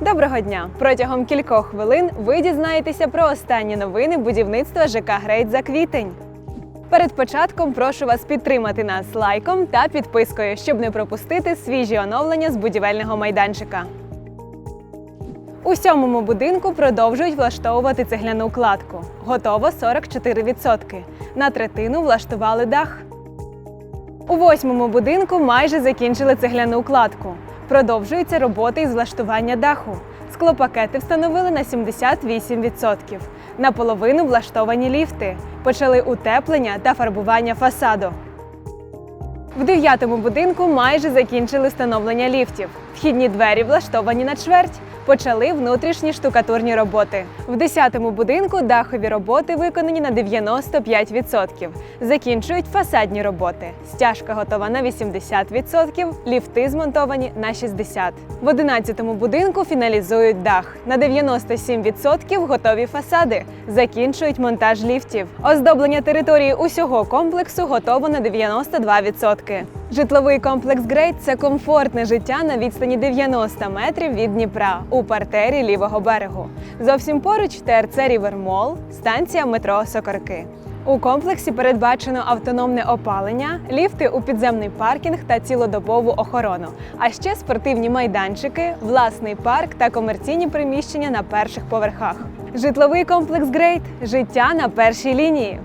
Доброго дня! Протягом кількох хвилин ви дізнаєтеся про останні новини будівництва ЖК Грейт за квітень. Перед початком прошу вас підтримати нас лайком та підпискою, щоб не пропустити свіжі оновлення з будівельного майданчика. У сьомому будинку продовжують влаштовувати цегляну кладку. Готово 44%. На третину влаштували дах. У восьмому будинку майже закінчили цегляну кладку. Продовжуються роботи із влаштування даху. Склопакети встановили на 78%. Наполовину влаштовані ліфти. Почали утеплення та фарбування фасаду. В дев'ятому будинку майже закінчили встановлення ліфтів. Вхідні двері влаштовані на чверть. Почали внутрішні штукатурні роботи. В десятому будинку дахові роботи виконані на 95%. Закінчують фасадні роботи. Стяжка готова на 80%, ліфти змонтовані на 60%. В одинадцятому будинку фіналізують дах. На 97% готові фасади. Закінчують монтаж ліфтів. Оздоблення території усього комплексу готово на 92%. Житловий комплекс Грейт це комфортне життя на відстані 90 метрів від Дніпра у партері лівого берегу. Зовсім поруч ТРЦ Рівермол, станція метро Сокорки. У комплексі передбачено автономне опалення, ліфти у підземний паркінг та цілодобову охорону, а ще спортивні майданчики, власний парк та комерційні приміщення на перших поверхах. Житловий комплекс Грейт життя на першій лінії.